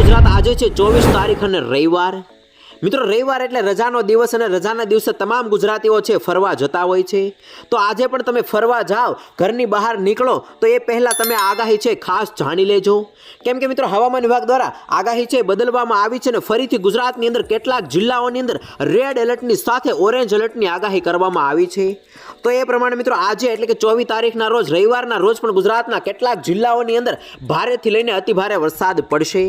ગુજરાત આજે છે ચોવીસ તારીખ અને રવિવાર. મિત્રો, રવિવાર એટલે રજાનો દિવસ અને રજાના દિવસે તમામ ગુજરાતીઓ છે ફરવા જતા હોય છે. તો આજે પણ તમે ફરવા જાઓ, ઘરની બહાર નીકળો, તો એ પહેલાં તમે આગાહી છે ખાસ જાણી લેજો. કેમ કે મિત્રો, હવામાન વિભાગ દ્વારા આગાહી છે બદલવામાં આવી છે અને ફરીથી ગુજરાતની અંદર કેટલાક જિલ્લાઓની અંદર રેડ એલર્ટની સાથે ઓરેન્જ એલર્ટની આગાહી કરવામાં આવી છે. તો એ પ્રમાણે મિત્રો, આજે એટલે કે ચોવીસ તારીખના રોજ, રવિવારના રોજ પણ ગુજરાતના કેટલાક જિલ્લાઓની અંદર ભારેથી લઈને અતિભારે વરસાદ પડશે.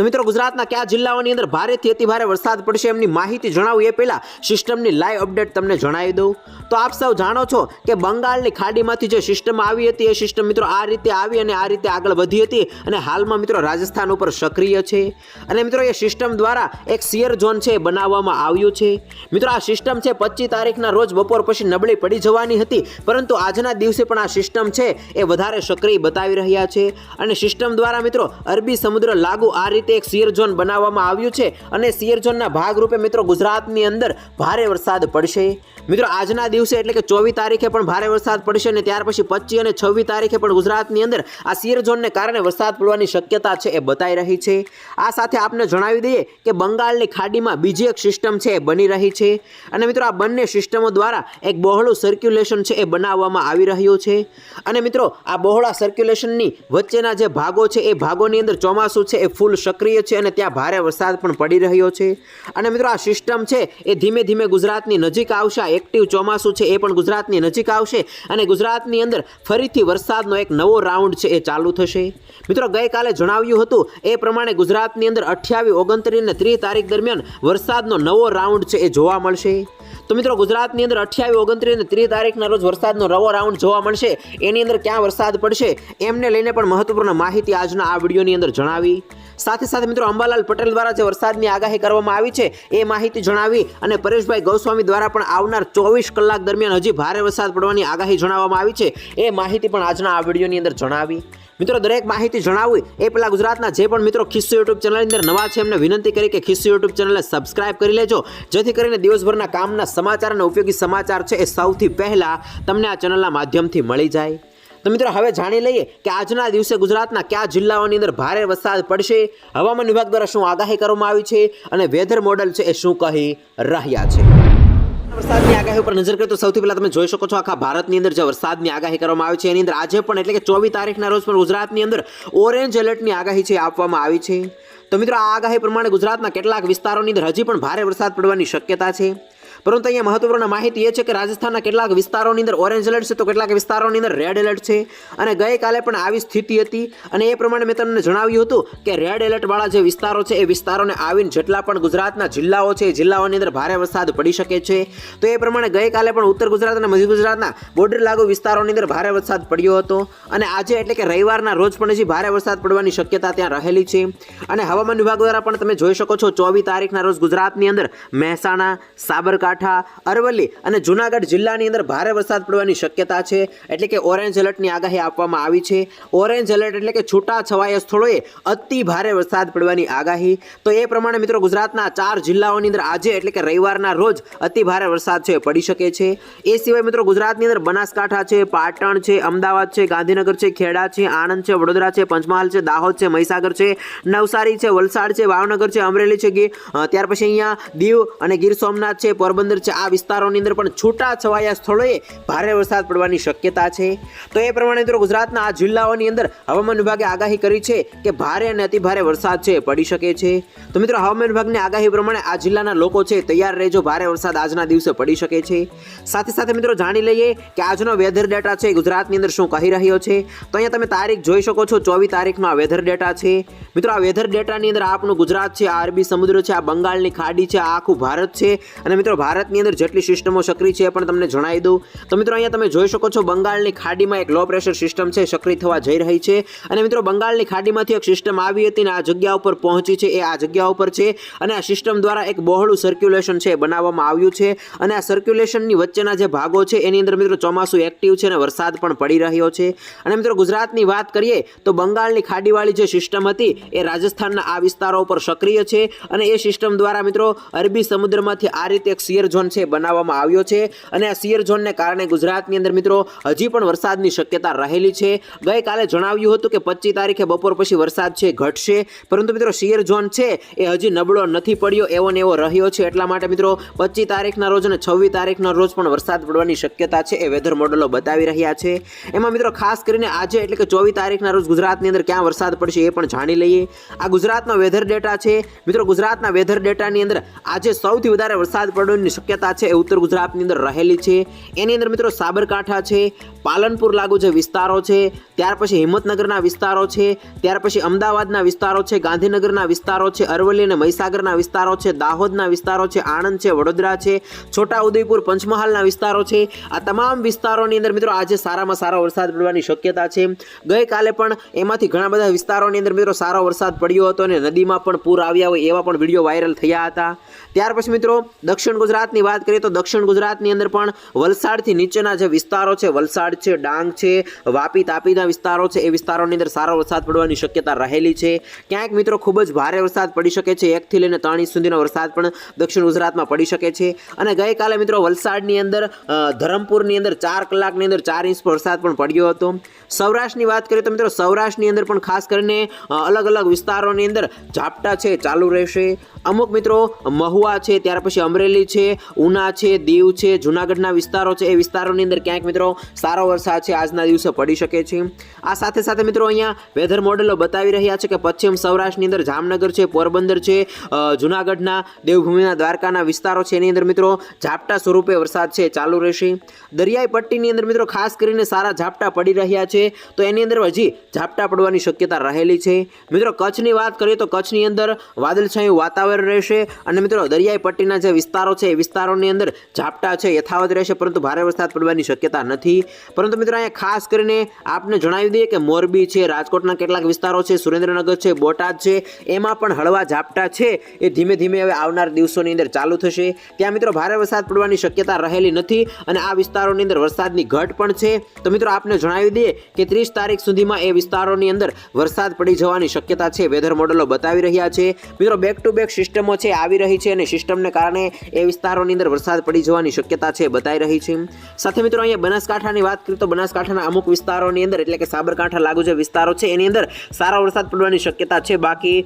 તો મિત્રો ગુજરાતના કયા જિલ્લાઓની અંદર ભારેથી અતિભારે વરસાદ પડશે એમની માહિતી જણાવું એ પહેલાં સિસ્ટમની લાઈવ અપડેટ તમને જણાવી દઉં. તો આપ સૌ જાણો છો કે બંગાળની ખાડીમાંથી જે સિસ્ટમ આવી હતી, એ સિસ્ટમ મિત્રો આ રીતે આવી અને આ રીતે આગળ વધી હતી અને હાલમાં મિત્રો રાજસ્થાન ઉપર સક્રિય છે. અને મિત્રો એ સિસ્ટમ દ્વારા એક સિયર ઝોન છે એ બનાવવામાં આવ્યું છે. મિત્રો આ સિસ્ટમ છે પચીસ તારીખના રોજ બપોર પછી નબળી પડી જવાની હતી, પરંતુ આજના દિવસે પણ આ સિસ્ટમ છે એ વધારે સક્રિય બતાવી રહ્યા છે. અને સિસ્ટમ દ્વારા મિત્રો અરબી સમુદ્ર લાગુ આ રીતે એક સિયર બનાવવામાં આવ્યું છે અને સિયર ભાગરૂપે મિત્રો ગુજરાતની અંદર ભારે વરસાદ પડશે. મિત્રો, આજના દિવસે એટલે કે ચોવીસ તારીખે પણ ભારે વરસાદ પડશે અને ત્યાર પછી પચીસ અને છવ્વીસ તારીખે પણ ગુજરાતની અંદર આ સિયર કારણે વરસાદ પડવાની શક્યતા છે એ બતાઈ રહી છે. આ સાથે આપને જણાવી દઈએ કે બંગાળની ખાડીમાં બીજી એક સિસ્ટમ છે એ બની રહી છે અને મિત્રો, આ બંને સિસ્ટમો દ્વારા એક બહોળું સર્ક્યુલેશન છે એ બનાવવામાં આવી રહ્યું છે. અને મિત્રો, આ બહોળા સર્ક્યુલેશનની વચ્ચેના જે ભાગો છે એ ભાગોની અંદર ચોમાસું છે એ ફૂલ સક્રિય છે અને ત્યાં ભારે વરસાદ પણ પડી રહ્યો છે. અને મિત્રો, આ સિસ્ટમ છે એ ધીમે ધીમે ગુજરાતની નજીક આવશે. એક્ટિવ ચોમાસું છે એ પણ ગુજરાતની નજીક આવશે અને ગુજરાતની અંદર ફરીથી વરસાદનો એક નવો રાઉન્ડ છે એ ચાલુ થશે. મિત્રો, ગઈકાલે જણાવ્યું હતું એ પ્રમાણે ગુજરાતની અંદર અઠ્યાવીસ, ઓગણત્રીસ અને ત્રીસ તારીખ દરમિયાન વરસાદનો નવો રાઉન્ડ છે એ જોવા મળશે. તો મિત્રો ગુજરાતની અંદર અઠ્યાવીસ, ઓગણત્રીસ અને ત્રીસ તારીખના રોજ વરસાદનો રવો રાઉન્ડ જોવા મળશે. એની અંદર ક્યાં વરસાદ પડશે એમને લઈને પણ મહત્વપૂર્ણ માહિતી આજના આ વિડીયોની અંદર જણાવી. સાથે સાથે મિત્રો અંબાલાલ પટેલ દ્વારા જે વરસાદની આગાહી કરવામાં આવી છે એ માહિતી જણાવી અને પરેશભાઈ ગૌસ્વામી દ્વારા પણ આવનાર ચોવીસ કલાક દરમિયાન હજી ભારે વરસાદ પડવાની આગાહી જણાવવામાં આવી છે. એ માહિતી પણ આજના આ વિડીયોની અંદર જણાવી. મિત્રો, દરેક માહિતી જણાવી એ પહેલાં ગુજરાતના જે પણ મિત્રો ખિસ્સુ યુટ્યુબ ચેનલની અંદર નવા છે, એમને વિનંતી કરી કે ખિસ્સુ યુટ્યુબ ચેનલને સબસ્ક્રાઇબ કરી લેજો. જેથી કરીને દિવસભરના કામના સમાચાર અને ઉપયોગી સમાચાર છે એ સૌથી પહેલાં તમને આ ચેનલના માધ્યમથી મળી જાય. તો મિત્રો, હવે જાણી લઈએ કે આજના દિવસે ગુજરાતના કયા જિલ્લાઓની અંદર ભારે વરસાદ પડશે. હવામાન વિભાગ દ્વારા શું આગાહી કરવામાં આવી છે અને વેધર મોડલ છે એ શું કહી રહ્યા છે? વરસાદની આગાહી ઉપર નજર કરીએ તો સૌથી પહેલા તમે જોઈ શકો છો આખા ભારતની અંદર જે વરસાદની આગાહી કરવામાં આવી છે, એની અંદર આજે પણ એટલે કે ચોવીસ તારીખના રોજ પણ ગુજરાતની અંદર ઓરેન્જ એલર્ટની આગાહી છે આપવામાં આવી છે. તો મિત્રો, આ આગાહી પ્રમાણે ગુજરાતના કેટલાક વિસ્તારોની અંદર હજી પણ ભારે વરસાદ પડવાની શક્યતા છે. પરંતુ અહીંયા મહત્વપૂર્ણ માહિતી એ છે કે રાજસ્થાનના કેટલાક વિસ્તારોની અંદર ઓરેન્જ એલર્ટ છે, તો કેટલાક વિસ્તારોની અંદર રેડ એલર્ટ છે. અને ગઈકાલે પણ આવી સ્થિતિ હતી અને એ પ્રમાણે મેં તમને જણાવ્યું હતું કે રેડ એલર્ટવાળા જે વિસ્તારો છે, એ વિસ્તારોને આવીને જેટલા પણ ગુજરાતના જિલ્લાઓ છે, એ જિલ્લાઓની અંદર ભારે વરસાદ પડી શકે છે. તો એ પ્રમાણે ગઈકાલે પણ ઉત્તર ગુજરાત અને મધ્ય ગુજરાતના બોર્ડર લાગુ વિસ્તારોની અંદર ભારે વરસાદ પડ્યો હતો. અને આજે એટલે કે રવિવારના રોજ પણ હજી ભારે વરસાદ પડવાની શક્યતા ત્યાં રહેલી છે. અને હવામાન વિભાગ દ્વારા પણ તમે જોઈ શકો છો, ચોવીસ તારીખના રોજ ગુજરાતની અંદર મહેસાણા, સાબરકાંઠા અરવલ્લી અને જુનાગઢ જિલ્લાની અંદર ભારે વરસાદ પડવાની શક્યતા છે. એટલે કે ઓરેન્જ એલર્ટની આગાહી આપવામાં આવી છે. ઓરેન્જ એલર્ટ એટલે કે છૂટા છવાયા સ્થળોએ અતિ ભારે વરસાદ પડવાની આગાહી. તો એ પ્રમાણે મિત્રો ગુજરાતના ચાર જિલ્લાઓની અંદર આજે એટલે કે રવિવારના રોજ અતિ ભારે વરસાદ છે પડી શકે છે. એ સિવાય મિત્રો ગુજરાતની અંદર બનાસકાંઠા છે, પાટણ છે, અમદાવાદ છે, ગાંધીનગર છે, ખેડા છે, આણંદ છે, વડોદરા છે, પંચમહાલ છે, દાહોદ છે, મહીસાગર છે, નવસારી છે, વલસાડ છે, ભાવનગર છે, અમરેલી છે ત્યાર પછી અહીંયા દીવ અને ગીર સોમનાથ છે, પોરબંદર છે. આ વિસ્તારોની અંદર પણ છૂટા છવાયા સ્થળોએ ભારે વરસાદ પડવાની શક્યતા છે. તો એ પ્રમાણે મિત્રો ગુજરાતના આ જિલ્લાઓની અંદર હવામાન વિભાગે આગાહી કરી છે કે ભારે અને અતિ ભારે વરસાદ છે, પડી શકે છે. તો મિત્રો હવામાન વિભાગની આગાહી પ્રમાણે આ જિલ્લાના લોકો છે તૈયાર રહેજો. ભારે વરસાદ આજના દિવસે પડી શકે છે. સાથે સાથે મિત્રો જાણી લઈએ કે આજનો વેધર ડેટા છે ગુજરાતની અંદર શું કહી રહ્યો છે? તો અહીંયા તમે તારીખ જોઈ શકો છો. ચોવીસ તારીખનો આ વેધર ડેટા છે. મિત્રો આ વેધર ડેટાની અંદર આપણું ગુજરાત છે, આ અરબી સમુદ્ર છે, આ બંગાળની ખાડી છે, આ આખું ભારત છે. અને મિત્રો ભારતની અંદર જેટલી સિસ્ટમો સક્રિય છે એ પણ તમને જણાવી દઉં. તો મિત્રો, અહીંયા તમે જોઈ શકો છો, બંગાળની ખાડીમાં એક લો પ્રેશર સિસ્ટમ છે, સક્રિય થવા જઈ રહી છે. અને મિત્રો, બંગાળની ખાડીમાંથી એક સિસ્ટમ આવી હતી અને આ જગ્યા ઉપર પહોંચી છે, એ આ જગ્યા ઉપર છે. અને આ સિસ્ટમ દ્વારા એક બહોળું સર્ક્યુલેશન છે બનાવવામાં આવ્યું છે. અને આ સર્ક્યુલેશનની વચ્ચેના જે ભાગો છે, એની અંદર મિત્રો ચોમાસું એક્ટિવ છે અને વરસાદ પણ પડી રહ્યો છે. અને મિત્રો, ગુજરાતની વાત કરીએ, તો બંગાળની ખાડીવાળી જે સિસ્ટમ હતી, એ રાજસ્થાનના આ વિસ્તારો ઉપર સક્રિય છે. અને એ સિસ્ટમ દ્વારા મિત્રો, અરબી સમુદ્રમાંથી આ રીતે એક સિયર ઝોન છે બનાવવામાં આવ્યો છે અને આ સિયર ઝોનને કારણે ગુજરાતની અંદર મિત્રો હજી પણ વરસાદની શક્યતા રહેલી છે. ગઈકાલે જણાવ્યું હતું કે પચીસ તારીખે બપોર પછી વરસાદ છે, ઘટશે. પરંતુ મિત્રો સિયર ઝોન છે એ હજી નબળો નથી પડ્યો, એવો ને એવો રહ્યો છે. એટલા માટે મિત્રો પચીસ તારીખના રોજ અને છવ્વીસ તારીખના રોજ પણ વરસાદ પડવાની શક્યતા છે એ વેધર મોડલો બતાવી રહ્યા છે. એમાં મિત્રો ખાસ કરીને આજે એટલે કે ચોવીસ તારીખના રોજ ગુજરાતની અંદર ક્યાં વરસાદ પડશે એ પણ જાણી લઈએ. આ ગુજરાતનો વેધર ડેટા છે. મિત્રો ગુજરાતના વેધર ડેટાની અંદર આજે સૌથી વધારે વરસાદ પડવાની શક્યતા છે એ ઉત્તર ગુજરાતની અંદર રહેલી છે. એની અંદર મિત્રો સાબરકાંઠા છે, પાલનપુર લાગુ જે વિસ્તારો છે, ત્યાર પછી હિંમતનગરના વિસ્તારો છે, ત્યાર પછી અમદાવાદના વિસ્તારો છે, ગાંધીનગરના વિસ્તારો છે, અરવલ્લી અને મહીસાગરના વિસ્તારો છે, દાહોદના વિસ્તારો છે, આણંદ છે, વડોદરા છે છોટા ઉદયપુર પંચમહાલના વિસ્તારો છે. આ તમામ વિસ્તારોની અંદર મિત્રો આજે સારામાં સારો વરસાદ પડવાની શક્યતા છે. ગઈકાલે પણ એમાંથી ઘણા બધા વિસ્તારોની અંદર મિત્રો સારો વરસાદ પડ્યો હતો અને નદીમાં પણ પૂર આવ્યા હોય એવા પણ વીડિયો વાયરલ થયા હતા. ત્યાર પછી મિત્રો દક્ષિણ ગુજરાતની વાત કરીએ તો દક્ષિણ ગુજરાતની અંદર પણ વલસાડથી નીચેના જે વિસ્તારો છે, વલસાડ છે, ડાંગ છે, વાપી, તાપીના વિસ્તારો છે, એ વિસ્તારોની અંદર સારો વરસાદ પડવાની શક્યતા રહેલી છે. ક્યાંક મિત્રો ખૂબ જ ભારે વરસાદ પડી શકે છે, એકથી લઈને ત્રણ ઇંચ સુધીનો વરસાદ પણ દક્ષિણ ગુજરાતમાં પડી શકે છે. અને ગઈકાલે મિત્રો વલસાડની અંદર ધરમપુરની અંદર ચાર કલાકની અંદર ચાર ઇંચ વરસાદ પણ પડ્યો હતો. સૌરાષ્ટ્રની વાત કરીએ તો મિત્રો સૌરાષ્ટ્રની અંદર પણ ખાસ કરીને અલગ અલગ વિસ્તારોની અંદર ઝાપટા છે, ચાલુ રહેશે. અમુક મિત્રો મહુવા છે, ત્યાર પછી અમરેલી છે ઉના છે, દીવ છે, જુનાગઢના વિસ્તારો છે. એ વિસ્તારોની અંદર ક્યાંક મિત્રો સારો વરસાદ છે. આજના દિવસે પડી શકે છે. આ સાથે સાથે મિત્રો અહીંયા વેધર મોડેલો બતાવી રહ્યા છે કે પશ્ચિમ સૌરાષ્ટ્રની અંદર જામનગર છે, પોરબંદર છે જુનાગઢના, દેવભૂમિના દ્વારકાના વિસ્તારો છે. એની અંદર મિત્રો ઝાપટા સ્વરૂપે વરસાદ છે, ચાલુ રહેશે. દરિયાઈ પટ્ટીની અંદર મિત્રો ખાસ કરીને સારા ઝાપટા પડી રહ્યા છે. તો એની અંદર હજી ઝાપટા પડવાની શક્યતા રહેલી છે. મિત્રો કચ્છની વાત કરીએ તો કચ્છની અંદર વાદળછાયું વાતાવરણ રહેશે. અને મિત્રો દરિયાઈ પટ્ટીના જે વિસ્તારો છે વિસ્તારોની અંદર ઝાપટા છે, યથાવત રહેશે, પરંતુ ભારે વરસાદ પડવાની શક્યતા નથી. પરંતુ મિત્રો, અહીંયા ખાસ કરીને આપને જણાવી દઈએ કે મોરબી છે, રાજકોટના કેટલાક વિસ્તારો છે, સુરેન્દ્રનગર છે, બોટાદ છે, એમાં પણ હળવા ઝાપટા છે. એ ધીમે ધીમે હવે આવનાર દિવસોની અંદર ચાલુ થશે. ત્યાં મિત્રો, ભારે વરસાદ પડવાની શક્યતા રહેલી નથી અને આ વિસ્તારોની અંદર વરસાદની ઘટ પણ છે. તો મિત્રો, આપને જણાવી દઈએ કે ત્રીસ તારીખ સુધીમાં એ વિસ્તારોની અંદર વરસાદ પડી જવાની શક્યતા છે. વેધર મોડલો બતાવી રહ્યા છે. મિત્રો બેક ટુ બેક સિસ્ટમો છે, આવી રહી છે અને સિસ્ટમને કારણે એ વિસ્તારોની અંદર વરસાદ પડી જવાની શક્યતા છે બતાવી રહી છે. સાથે મિત્રો, અહીંયા બનાસકાંઠાની વાત કરીએ તો બનાસકાંઠાના અમુક વિસ્તારોની અંદર, એટલે કે સાબરકાંઠા લાગુ જે વિસ્તારો છે, એની અંદર સારો વરસાદ પડવાની શક્યતા છે. બાકી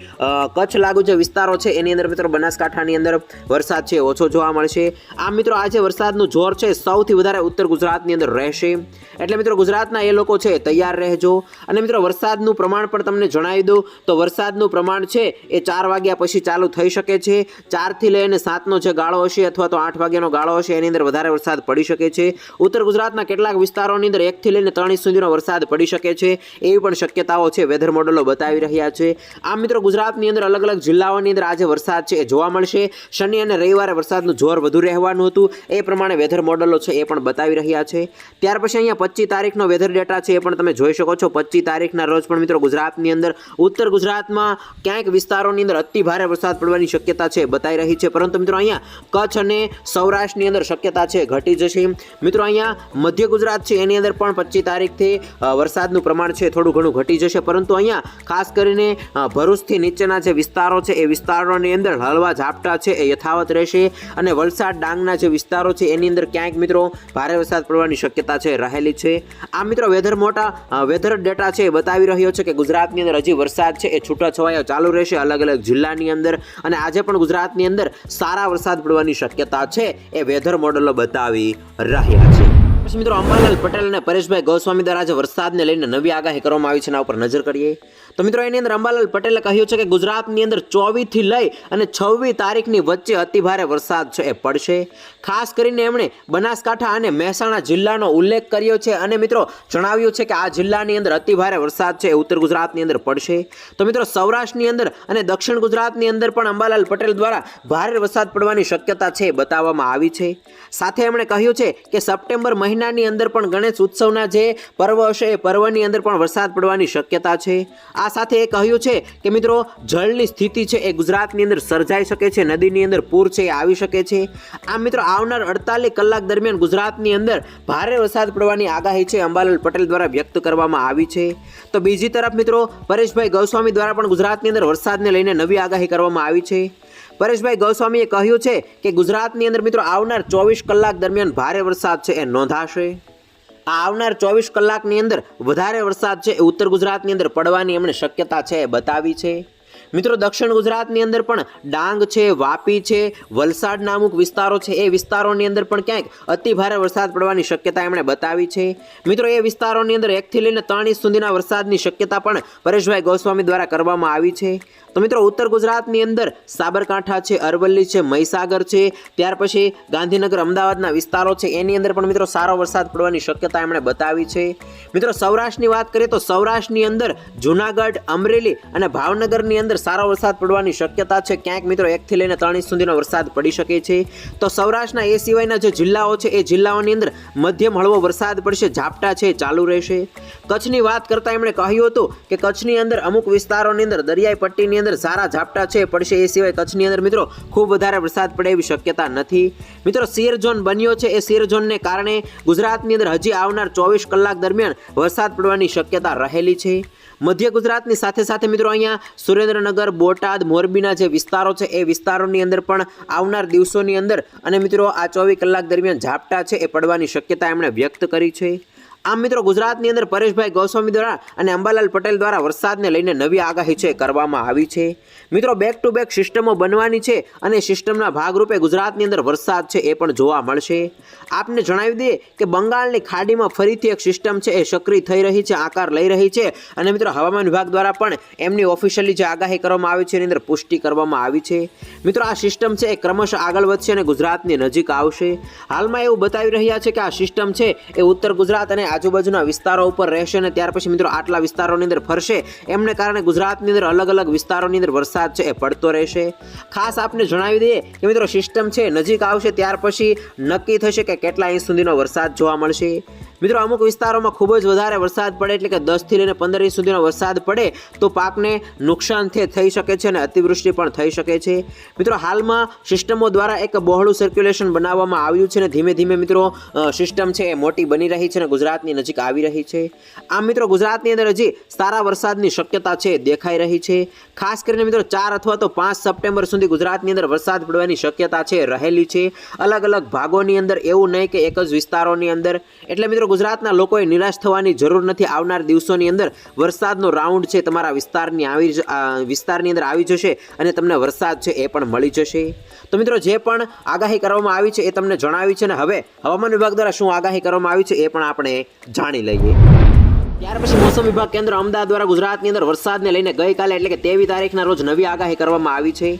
કચ્છ લાગુ જે વિસ્તારો છે, એની અંદર મિત્રો બનાસકાંઠાની અંદર વરસાદ છે, ઓછો જોવા મળશે. આમ મિત્રો, આજે વરસાદનું જોર છે, સૌથી વધારે ઉત્તર ગુજરાતની અંદર રહેશે. એટલે મિત્રો, ગુજરાતના એ લોકો છે, તૈયાર રહેજો. અને મિત્રો, વરસાદનું પ્રમાણ પણ તમને જણાવી દઉં. તો વરસાદનું પ્રમાણ છે, એ ચાર વાગ્યા પછી ચાલુ થઈ શકે છે. ચારથી લઈને સાતનો જે ગાળો હશે અથવા તો આઠ વાગ્યાનો ગાળો હશે, એની અંદર વધારે વરસાદ પડી શકે છે. ઉત્તર ગુજરાતના કેટલાક વિસ્તારોની અંદર એકથી લઈને ત્રણ ઇંચ સુધીનો વરસાદ પડી શકે છે. એવી પણ શક્યતાઓ છે વેધર મોડલો બતાવી રહ્યા છે. આમ મિત્રો, ગુજરાતની અંદર અલગ અલગ જિલ્લાઓની અંદર આજે વરસાદ છે, એ જોવા મળશે. શનિ અને રવિવારે વરસાદનું જોર વધુ રહેવાનું હતું. એ પ્રમાણે વેધર મોડલો છે, એ પણ બતાવી રહ્યા છે. ત્યાર પછી અહીંયા પચીસ તારીખનો વેધર ડેટા છે, એ પણ તમે જોઈ શકો છો. પચીસ તારીખના રોજ પણ મિત્રો, ગુજરાતની અંદર ઉત્તર ગુજરાતમાં ક્યાંક વિસ્તારોની અંદર અતિ ભારે વરસાદ પડવાની શક્યતા છે બતાવી રહી છે. પરંતુ મિત્રો, અહીંયા કચ્છ અને સૌરાષ્ટ્રની અંદર શક્યતા છે ઘટી જશે. મિત્રો, અહીંયા મધ્ય ગુજરાત છે, એની અંદર પણ પચીસ તારીખથી વરસાદનું પ્રમાણ છે, થોડું ઘણું ઘટી જશે. પરંતુ અહીંયા ખાસ કરીને ભરૂચથી નીચેના જે વિસ્તારો છે, એ વિસ્તારોની અંદર હળવા ઝાપટા છે, એ યથાવત રહેશે. અને વલસાડ ડાંગના જે વિસ્તારો છે, એની અંદર ક્યાંક મિત્રો ભારે વરસાદ પડવાની શક્યતા છે, રહેલી છે. આ મિત્રો વેધર મોટા વેધર ડેટા છે, એ બતાવી રહ્યો છે કે ગુજરાતની અંદર હજી વરસાદ છે, એ છૂટાછવાયો ચાલુ રહેશે અલગ અલગ જિલ્લાની અંદર. અને આજે પણ ગુજરાતની અંદર સારા વરસાદ પડવાની શક્યતા છે એ વેધર મોડલો બતાવી રહ્યા છે. પછી મિત્રો અંબાલાલ પટેલ અને પરેશભાઈ ગોસ્વામી દ્વારા આજે વરસાદને લઈને નવી આગાહી કરવામાં આવી છે એના ઉપર નજર કરીએ. તો મિત્રો એની અંદર અંબાલાલ પટેલે કહ્યું છે કે ગુજરાતની અંદર ચોવીસથી લઈ અને છવ્વીસ તારીખની વચ્ચે અતિભારે વરસાદ છે એ પડશે. ખાસ કરીને એમણે બનાસકાંઠા અને મહેસાણા જિલ્લાનો ઉલ્લેખ કર્યો છે અને મિત્રો જણાવ્યું છે કે આ જિલ્લાની અંદર અતિભારે વરસાદ છે એ ઉત્તર ગુજરાતની અંદર પડશે. તો મિત્રો સૌરાષ્ટ્રની અંદર અને દક્ષિણ ગુજરાતની અંદર પણ અંબાલાલ પટેલ દ્વારા ભારે વરસાદ પડવાની શક્યતા છે એ બતાવવામાં આવી છે. સાથે એમણે કહ્યું છે કે સપ્ટેમ્બર મહિનાની અંદર પણ ગણેશ ઉત્સવના જે પર્વ હશે, એ પર્વની અંદર પણ વરસાદ પડવાની શક્યતા છે. આ સાથે એ કહ્યું છે કે મિત્રો, જળની સ્થિતિ છે એ ગુજરાતની અંદર સર્જાઈ શકે છે, નદીની અંદર પૂર છે એ આવી શકે છે. આમ મિત્રો, આવનાર અડતાલીસ કલાક દરમિયાન ગુજરાતની અંદર ભારે વરસાદ પડવાની આગાહી છે, અંબાલાલ પટેલ દ્વારા વ્યક્ત કરવામાં આવી છે. તો બીજી તરફ મિત્રો, પરેશભાઈ ગૌસ્વામી દ્વારા પણ ગુજરાતની અંદર વરસાદને લઈને નવી આગાહી કરવામાં આવી છે. પરેશભાઈ ગોસ્વામીએ કહ્યું છે કે ગુજરાતની અંદર મિત્રો આવનાર ચોવીસ કલાક દરમિયાન ભારે વરસાદ છે એ નોંધાશે. આ આવનાર ચોવીસ કલાકની અંદર વધારે વરસાદ છે ઉત્તર ગુજરાતની અંદર પડવાની એમણે શક્યતા છે એ બતાવી છે. મિત્રો, દક્ષિણ ગુજરાતની અંદર પણ ડાંગ છે, વાપી છે વલસાડના અમુક વિસ્તારો છે. એ વિસ્તારોની અંદર પણ ક્યાંક અતિભારે વરસાદ પડવાની શક્યતા એમણે બતાવી છે. મિત્રો, એ વિસ્તારોની અંદર એકથી લઈને ત્રણ ઇંચ સુધીના વરસાદની શક્યતા પણ પરેશભાઈ ગોસ્વામી દ્વારા કરવામાં આવી છે. તો મિત્રો, ઉત્તર ગુજરાતની અંદર સાબરકાંઠા છે, અરવલ્લી છે, મહીસાગર છે, ત્યાર પછી ગાંધીનગર, અમદાવાદના વિસ્તારો છે. એની અંદર પણ મિત્રો સારો વરસાદ પડવાની શક્યતા એમણે બતાવી છે. મિત્રો, સૌરાષ્ટ્રની વાત કરીએ તો સૌરાષ્ટ્રની અંદર જુનાગઢ, અમરેલી અને ભાવનગરની અંદર સારો વરસાદ પડવાની શક્યતા છે. ક્યાંક મિત્રો એકથી લઈને ત્રણ ઇંચ સુધીનો વરસાદ પડી શકે છે. તો સૌરાષ્ટ્રના એ સિવાયના જે જિલ્લાઓ છે, એ જિલ્લાઓની અંદર મધ્યમ હળવો વરસાદ પડશે, ઝાપટા છે, ચાલુ રહેશે. કચ્છની વાત કરતાં એમણે કહ્યું હતું કે કચ્છની અંદર અમુક વિસ્તારોની અંદર દરિયાઈ પટ્ટીની અંદર સારા ઝાપટા છે, પડશે એ સિવાય કચ્છની અંદર મિત્રો ખૂબ વધારે વરસાદ પડે એવી શક્યતા નથી. મિત્રો સિયર ઝોન બન્યો છે, એ સિયર ઝોનને કારણે ગુજરાતની અંદર હજી આવનાર ચોવીસ કલાક દરમિયાન વરસાદ પડવાની શક્યતા રહેલી છે. મધ્ય ગુજરાતની સાથે સાથે મિત્રો અહીંયા સુરેન્દ્રનગર બોટાદ, મોરબીના જે વિસ્તારો છે, એ વિસ્તારોની અંદર પણ આવનાર દિવસોની અંદર અને મિત્રો આ ચોવીસ કલાક દરમિયાન ઝાપટા છે એ પડવાની શક્યતા એમણે વ્યક્ત કરી છે. આમ મિત્રો ગુજરાતની અંદર પરેશભાઈ ગોસ્વામી દ્વારા અને અંબાલાલ પટેલ દ્વારા વરસાદને લઈને નવી આગાહી છે કરવામાં આવી છે. મિત્રો બેક ટુ બેક સિસ્ટમો બનવાની છે અને સિસ્ટમના ભાગરૂપે ગુજરાતની અંદર વરસાદ છે એ પણ જોવા મળશે. આપને જણાવી દઈએ કે બંગાળની ખાડીમાં ફરીથી એક સિસ્ટમ છે એ સક્રિય થઈ રહી છે, આકાર લઈ રહી છે અને મિત્રો હવામાન વિભાગ દ્વારા પણ એમની ઓફિશિયલી જે આગાહી કરવામાં આવી છે એની અંદર પુષ્ટિ કરવામાં આવી છે. મિત્રો આ સિસ્ટમ છે એ ક્રમશઃ આગળ વધશે અને ગુજરાતની નજીક આવશે. હાલમાં એવું બતાવી રહ્યા છે કે આ સિસ્ટમ છે એ ઉત્તર ગુજરાત અને આજુબાજુના વિસ્તારો ઉપર રહેશે અને ત્યાર પછી મિત્રો આટલા વિસ્તારોની અંદર ફરશે. એમને કારણે ગુજરાતની અંદર અલગ અલગ વિસ્તારોની અંદર વરસાદ છે એ પડતો રહેશે. ખાસ આપને જણાવી દઈએ કે મિત્રો સિસ્ટમ છે, નજીક આવશે ત્યાર પછી નક્કી થશે કે કેટલા ઇંચ સુધીનો વરસાદ જોવા મળશે. મિત્રો, અમુક વિસ્તારોમાં ખૂબ જ વધારે વરસાદ પડે, એટલે કે દસથી લઈને પંદર ઇંચ સુધીનો વરસાદ પડે, તો પાકને નુકસાન થઈ શકે છે અને અતિવૃષ્ટિ પણ થઈ શકે છે. મિત્રો, હાલમાં સિસ્ટમો દ્વારા એક બહોળું સર્ક્યુલેશન બનાવવામાં આવ્યું છે અને ધીમે ધીમે, મિત્રો સિસ્ટમ છે એ મોટી બની રહી છે અને ગુજરાતની નજીક આવી રહી છે. આમ, મિત્રો, ગુજરાતની અંદર હજી સારા વરસાદની શક્યતા છે, દેખાઈ રહી છે. ખાસ કરીને, મિત્રો, ચાર અથવા તો પાંચ સપ્ટેમ્બર સુધી ગુજરાતની અંદર વરસાદ પડવાની શક્યતા છે, રહેલી છે. અલગ અલગ ભાગોની અંદર એવું નહીં કે એક જ વિસ્તારોની અંદર. એટલે, મિત્રો ગુજરાતના લોકોએ નિરાશ થવાની જરૂર નથી. આવનાર દિવસોની અંદર વરસાદનો રાઉન્ડ છે તમારા વિસ્તારની આવી વિસ્તારની અંદર આવી જશે અને તમને વરસાદ છે એ પણ મળી જશે. તો મિત્રો, જે પણ આગાહી કરવામાં આવી છે એ તમને જણાવી છે અને હવે હવામાન વિભાગ દ્વારા શું આગાહી કરવામાં આવી છે એ પણ આપણે જાણી લઈએ. ત્યાર પછી મોસમ વિભાગ કેન્દ્ર અમદાવાદ દ્વારા ગુજરાતની અંદર વરસાદને લઈને ગઈકાલે એટલે કે તેવી તારીખના રોજ નવી આગાહી કરવામાં આવી છે.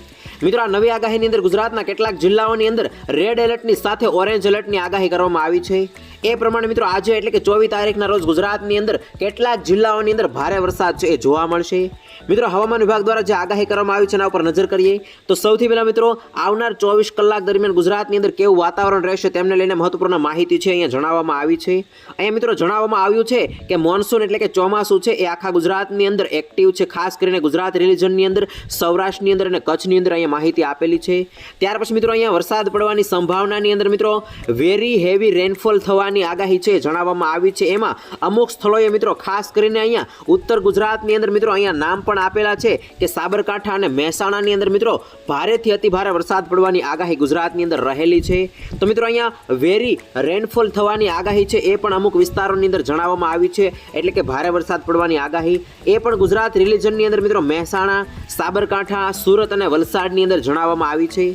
મિત્રો, આ નવી આગાહીની અંદર ગુજરાતના કેટલાક જિલ્લાઓની અંદર રેડ એલર્ટની સાથે ઓરેન્જ એલર્ટની આગાહી કરવામાં આવી છે. એ પ્રમાણે મિત્રો આજે એટલે કે ચોવીસ તારીખના રોજ ગુજરાતની અંદર કેટલાક જિલ્લાઓની અંદર ભારે વરસાદ છે એ જોવા મળશે. મિત્રો હવામાન વિભાગ દ્વારા જે આગાહી કરવામાં આવી છે એના ઉપર નજર કરીએ તો સૌથી પહેલાં મિત્રો આવનાર ચોવીસ કલાક દરમિયાન ગુજરાતની અંદર કેવું વાતાવરણ રહેશે તેમને લઈને મહત્વપૂર્ણ માહિતી છે અહીંયા જણાવવામાં આવી છે. અહીંયા મિત્રો જણાવવામાં આવ્યું છે કે મોન્સૂન એટલે કે ચોમાસું છે એ આખા ગુજરાતની અંદર એક્ટિવ છે. ખાસ કરીને ગુજરાત રિલિજનની અંદર, સૌરાષ્ટ્રની અંદર અને કચ્છની અંદર અહીંયા માહિતી આપેલી છે. ત્યાર પછી મિત્રો અહીંયા વરસાદ પડવાની સંભાવનાની અંદર મિત્રો વેરી હેવી રેનફોલ થવાની આગાહી છે, જણાવવામાં આવી છે. એમાં અમુક સ્થળોએ મિત્રો ખાસ કરીને અહીંયા ઉત્તર ગુજરાતની અંદર મિત્રો અહીંયા નામ પણ આપેલા છે કે સાબરકાંઠા અને મહેસાણાની અંદર મિત્રો ભારેથી અતિ ભારે વરસાદ પડવાની આગાહી ગુજરાતની અંદર રહેલી છે. તો મિત્રો અહીંયા વેરી રેનફોલ થવાની આગાહી છે, એ પણ અમુક વિસ્તારોની અંદર જણાવવામાં આવી છે. એટલે કે ભારે વરસાદ પડવાની આગાહી. એ પણ ગુજરાત રિલિજનની અંદર મિત્રો મહેસાણા, સાબરકાંઠા, સુરત અને વલસાડની અંદર જણાવવામાં આવી છે.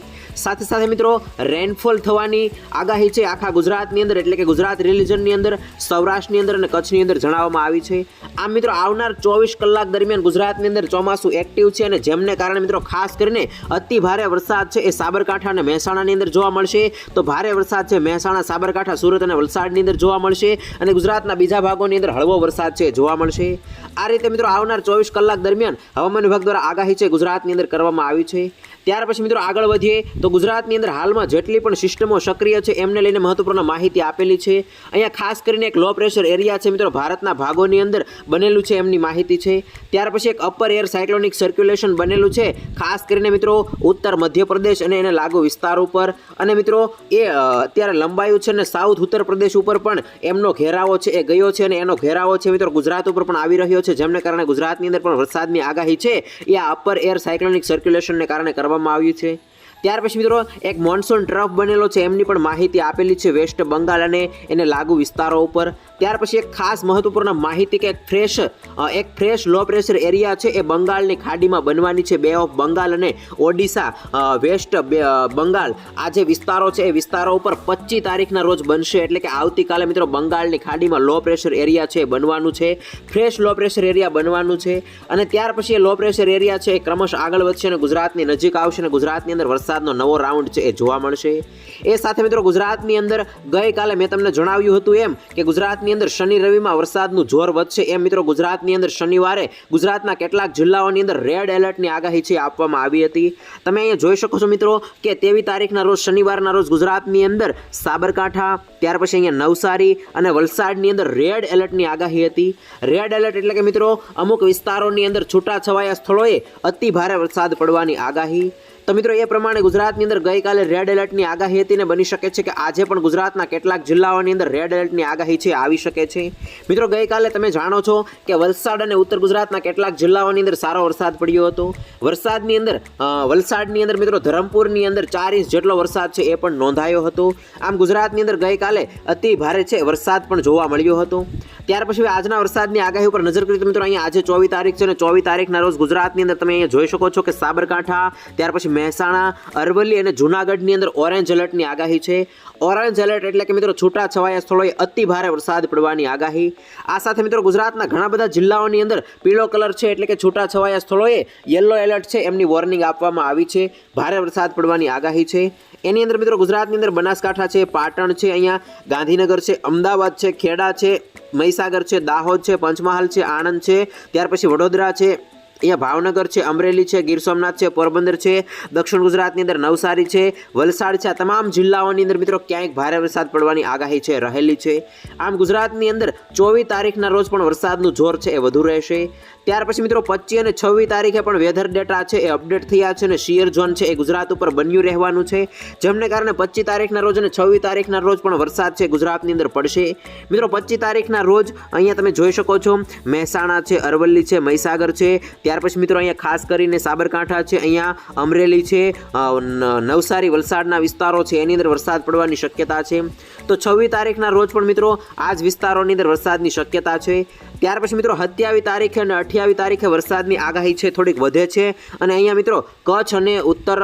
સાથે સાથે મિત્રો રેનફોલ થવાની આગાહી છે આખા ગુજરાતની અંદર, એટલે કે ગુજરાત રિલિજનની અંદર, સૌરાષ્ટ્રની અંદર અને કચ્છની અંદર જણાવવામાં આવી છે. આમ મિત્રો, આવનાર ચોવીસ કલાક દરમિયાન ગુજરાતની અંદર ચોમાસું એક્ટિવ છે અને જેમને કારણે મિત્રો, ખાસ કરીને અતિ ભારે વરસાદ છે એ સાબરકાંઠા અને મહેસાણાની અંદર જોવા મળશે. તો ભારે વરસાદ છે મહેસાણા, સાબરકાંઠા, સુરત અને વલસાડની અંદર જોવા મળશે અને ગુજરાતના બીજા ભાગોની અંદર હળવો વરસાદ છે જોવા મળશે. આ રીતે મિત્રો, આવનાર ચોવીસ કલાક દરમિયાન હવામાન વિભાગ દ્વારા આગાહી છે ગુજરાતની અંદર કરવામાં આવી છે. ત્યાર પછી મિત્રો આગળ વધીએ તો ગુજરાતની અંદર હાલમાં જેટલી પણ સિસ્ટમો સક્રિય છે, એમને લઈને મહત્વપૂર્ણ માહિતી આપેલી છે. અહીંયા ખાસ કરીને એક લો પ્રેશર એરિયા છે મિત્રો, ભારતના ભાગોની અંદર બનેલું છે એમની માહિતી છે. ત્યાર પછી એક અપર એર સાયક્લોનિક સર્ક્યુલેશન બનેલું છે, ખાસ કરીને મિત્રો ઉત્તર મધ્યપ્રદેશ અને એને લાગુ વિસ્તાર ઉપર. અને મિત્રો એ અત્યારે લંબાયું છે અને સાઉથ ઉત્તર પ્રદેશ ઉપર પણ એમનો ઘેરાવો છે, એ ગયો છે અને એનો ઘેરાવો છે મિત્રો ગુજરાત ઉપર પણ આવી રહ્યો છે, જેમને કારણે ગુજરાતની અંદર પણ વરસાદની આગાહી છે. એ આ અપર એર સાયક્લોનિક સર્ક્યુલેશનને કારણે કરવામાં કરવામાં આવ્યું છે. ત્યાર પછી મિત્રો, એક મોન્સૂન ટ્રફ બનેલો છે, એમની પણ માહિતી આપેલી છે વેસ્ટ બંગાળ અને એને લાગુ વિસ્તારો ઉપર. ત્યાર પછી એક ખાસ મહત્વપૂર્ણ માહિતી કે એક ફ્રેશ એક ફ્રેશ લો પ્રેશર એરિયા છે, એ બંગાળની ખાડીમાં બનવાની છે. બે ઓફ બંગાળ અને ઓડિશા વેસ્ટ બંગાળ આ જે વિસ્તારો છે, એ વિસ્તારો ઉપર પચીસ તારીખના રોજ બનશે, એટલે કે આવતીકાલે મિત્રો બંગાળની ખાડીમાં લો પ્રેશર એરિયા છે બનવાનું છે. ફ્રેશ લો પ્રેશર એરિયા બનવાનું છે. અને ત્યાર પછી એ લો પ્રેશર એરિયા છે, એ ક્રમશ આગળ વધશે અને ગુજરાતની નજીક આવશે અને ગુજરાતની અંદર વરસાદનો નવો રાઉન્ડ છે એ જોવા મળશે. એ સાથે મિત્રો ગુજરાતની અંદર ગઈકાલે મેં તમને જણાવ્યું હતું એમ કે ગુજરાતની અંદર શનિ રવિમાં વરસાદનું જોર વધશે એમ મિત્રો ગુજરાતની અંદર શનિવારે ગુજરાતના કેટલાક જિલ્લાઓની અંદર રેડ એલર્ટની આગાહી છે આપવામાં આવી હતી. તમે અહીંયા જોઈ શકો છો મિત્રો કે તેવી તારીખના રોજ શનિવારના રોજ ગુજરાતની અંદર સાબરકાંઠા, ત્યાર પછી અહીંયા નવસારી અને વલસાડની અંદર રેડ એલર્ટની આગાહી હતી. રેડ એલર્ટ એટલે કે મિત્રો અમુક વિસ્તારોની અંદર છૂટાછવાયા સ્થળોએ અતિ ભારે વરસાદ પડવાની આગાહી. તો મિત્રો એ પ્રમાણે ગુજરાતની અંદર ગઈકાલે રેડ એલર્ટની આગાહી હતી ને બની શકે છે કે આજે પણ ગુજરાતના કેટલાક જિલ્લાઓની અંદર રેડ એલર્ટની આગાહી છે, આવી શકે છે. મિત્રો ગઈકાલે તમે જાણો છો કે વલસાડ અને ઉત્તર ગુજરાતના કેટલાક જિલ્લાઓની અંદર સારો વરસાદ પડ્યો હતો. વરસાદની અંદર વલસાડની અંદર મિત્રો ધરમપુરની અંદર ચાર ઇંચ જેટલો વરસાદ છે એ પણ નોંધાયો હતો. આમ ગુજરાતની અંદર ગઈકાલે અતિ ભારે છે વરસાદ પણ જોવા મળ્યો હતો. ત્યાર પછી આજના વરસાદની આગાહી ઉપર નજર કરીએ તો મિત્રો અહીંયા આજે ચોવીસ તારીખ છે અને ચોવીસ તારીખના રોજ ગુજરાતની અંદર તમે અહીંયા જોઈ શકો છો કે સાબરકાંઠા, ત્યાર પછી મહેસાણા, અરવલ્લી અને જૂનાગઢની અંદર ઓરેન્જ એલર્ટની આગાહી છે. ઓરેન્જ એલર્ટ એટલે કે મિત્રો છૂટા છવાયા સ્થળોએ અતિ ભારે વરસાદ પડવાની આગાહી. આ સાથે મિત્રો ગુજરાતના ઘણા બધા જિલ્લાઓની અંદર પીળો કલર છે એટલે કે છૂટા છવાયા સ્થળોએ યલો એલર્ટ છે એમની વોર્નિંગ આપવામાં આવી છે. ભારે વરસાદ પડવાની આગાહી છે. એની અંદર મિત્રો ગુજરાતની અંદર બનાસકાંઠા છે, પાટણ છે, અહીંયા ગાંધીનગર છે, અમદાવાદ છે, ખેડા છે, મહીસાગર છે, દાહોદ છે, પંચમહાલ છે, આણંદ છે, ત્યાર પછી વડોદરા છે અહીંયા ભાવનગર છે, અમરેલી છે, ગીર સોમનાથ છે, પોરબંદર છે, દક્ષિણ ગુજરાતની અંદર નવસારી છે, વલસાડ છે, આ તમામ જિલ્લાઓની અંદર મિત્રો ક્યાંક ભારે વરસાદ પડવાની આગાહી છે, રહેલી છે. આમ ગુજરાતની અંદર ચોવીસ તારીખના રોજ પણ વરસાદનું જોર છે, એ વધુ રહેશે. ત્યાર પછી મિત્રો પચીસ અને છવ્વીસ તારીખે પણ વેધર ડેટા છે, એ અપડેટ થયા છે અને શિયર ઝોન છે, એ ગુજરાત ઉપર બન્યું રહેવાનું છે. જેમને કારણે પચીસ તારીખના રોજ અને છવ્વીસ તારીખના રોજ પણ વરસાદ છે, ગુજરાતની અંદર પડશે. મિત્રો પચીસ તારીખના રોજ અહીંયા તમે જોઈ શકો છો, મહેસાણા છે, અરવલ્લી છે, મહીસાગર છે ત્યાર પછી મિત્રો અહીંયા ખાસ કરીને સાબરકાંઠા છે, અહીંયા અમરેલી છે નવસારી વલસાડના વિસ્તારો છે, એની અંદર વરસાદ પડવાની શક્યતા છે. તો છવ્વીસ તારીખના રોજ પણ મિત્રો આ જ વિસ્તારોની અંદર વરસાદની શક્યતા છે. ત્યાર પછી મિત્રો સત્યાવીસ તારીખે અને અઠ્યાવીસ તારીખે વરસાદની આગાહી છે, થોડીક વધે છે. અને અહીંયા મિત્રો કચ્છ અને ઉત્તર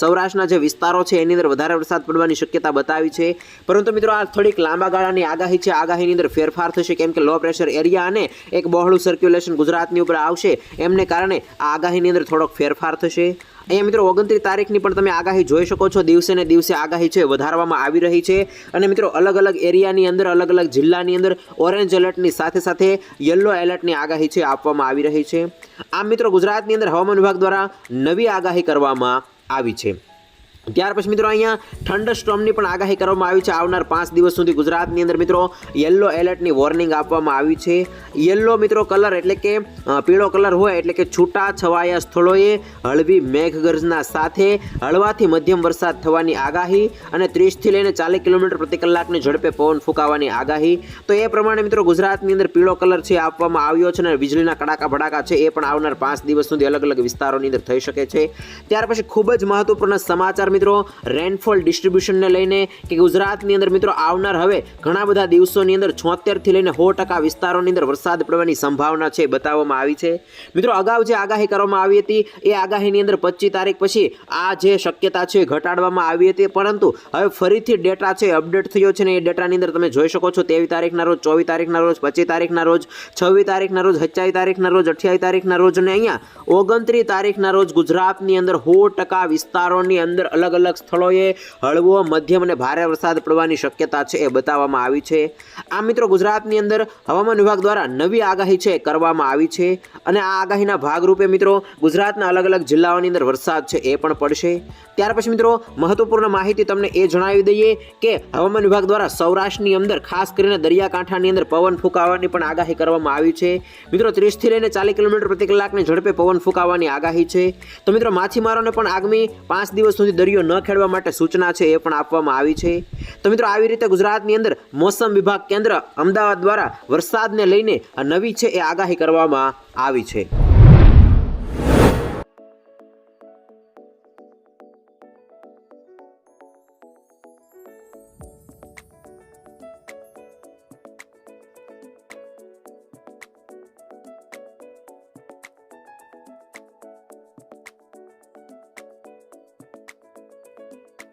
સૌરાષ્ટ્રના જે વિસ્તારો છે, એની અંદર વધારે વરસાદ પડવાની શક્યતા બતાવી છે. પરંતુ મિત્રો આ થોડીક લાંબા ગાળાની આગાહી છે, આગાહીની અંદર ફેરફાર થશે, કેમ કે લો પ્રેશર એરિયા અને એક બહોળું સર્ક્યુલેશન ગુજરાતની ઉપર આવશે. એમને કારણે આ આગાહીની અંદર થોડોક ફેરફાર થશે. અહીંયા મિત્રો, ઓગણત્રીસ તારીખની પણ તમે આગાહી જોઈ શકો છો. દિવસે ને દિવસે આગાહી છે, વધારવામાં આવી રહી છે. અને મિત્રો, અલગ અલગ એરિયાની અંદર, અલગ અલગ જિલ્લાની અંદર ઓરેન્જ એલર્ટની સાથે સાથે યલો એલર્ટની આગાહી છે, આપવામાં આવી રહી છે. આમ મિત્રો, ગુજરાતની અંદર હવામાન વિભાગ દ્વારા નવી આગાહી કરવામાં આવી છે. ત્યાર પછી મિત્રો અહીંયા ઠંડ સ્ટોમની પણ આગાહી કરવામાં આવી છે. આવનાર પાંચ દિવસ સુધી ગુજરાતની અંદર મિત્રો યલો એલર્ટની વોર્નિંગ આપવામાં આવી છે. યલો મિત્રો કલર એટલે કે પીળો કલર હોય એટલે કે છૂટા છવાયા સ્થળોએ હળવી મેઘગર્જના સાથે હળવાથી મધ્યમ વરસાદ થવાની આગાહી અને ત્રીસથી લઈને ચાલીસ કિલોમીટર પ્રતિ કલાકની ઝડપે પવન ફૂંકાવાની આગાહી. તો એ પ્રમાણે મિત્રો ગુજરાતની અંદર પીળો કલર છે આપવામાં આવ્યો છે અને વીજળીના કડાકા ભડાકા છે એ પણ આવનાર પાંચ દિવસ સુધી અલગ અલગ વિસ્તારોની અંદર થઈ શકે છે. ત્યાર પછી ખૂબ જ મહત્વપૂર્ણ સમાચાર મિત્રો રેનફોલ ડિસ્ટ્રીબ્યુશનને લઈને કે ગુજરાતની અંદર મિત્રો આવનાર હવે ઘણા બધા દિવસોની અંદર છોતેરથી લઈને સો ટકા વિસ્તારોની અંદર વરસાદ પડવાની સંભાવના છે, બતાવવામાં આવી છે. મિત્રો, અગાઉ જે આગાહી કરવામાં આવી હતી, એ આગાહીની અંદર પચીસ તારીખ પછી આ જે શક્યતા છે ઘટાડવામાં આવી હતી, પરંતુ હવે ફરીથી ડેટા છે અપડેટ થયો છે ને એ ડેટાની અંદર તમે જોઈ શકો છો તેવી તારીખના રોજ, ચોવીસ તારીખના રોજ પચીસ તારીખના રોજ, છવ્વીસ તારીખના રોજ, સત્યાવીસ તારીખના રોજ, અઠ્યાવીસ તારીખના રોજ અને અહીંયા ઓગણત્રીસ તારીખના રોજ ગુજરાતની અંદર સો ટકા વિસ્તારોની અંદર અલગ અલગ સ્થળોએ હળવો, મધ્યમ અને ભારે વરસાદ પડવાની શક્યતા છે એ બતાવવામાં આવી છે. આ મિત્રો ગુજરાતની અંદર હવામાન વિભાગ દ્વારા નવી આગાહી છે કરવામાં આવી છે અને આ આગાહીના ભાગરૂપે મિત્રો ગુજરાતના અલગ અલગ જિલ્લાઓની અંદર વરસાદ છે એ પણ પડશે. ત્યાર પછી મિત્રો મહત્વપૂર્ણ માહિતી તમને એ જણાવી દઈએ કે હવામાન વિભાગ દ્વારા સૌરાષ્ટ્રની અંદર ખાસ કરીને દરિયાકાંઠાની અંદર પવન ફૂંકાવાની પણ આગાહી કરવામાં આવી છે. મિત્રો ત્રીસથી લઈને ચાલીસ કિલોમીટર પ્રતિ કલાકની ઝડપે પવન ફૂંકાવાની આગાહી છે. તો મિત્રો માછીમારોને પણ આગામી પાંચ દિવસ સુધી દરિયો ન ખેડવા માટે સૂચના છે એ પણ આપવામાં આવી છે. તો મિત્રો, આવી રીતે ગુજરાતની અંદર મોસમ વિભાગ કેન્દ્ર અમદાવાદ દ્વારા વરસાદને લઈને નવી છે એ આગાહી કરવામાં આવી છે.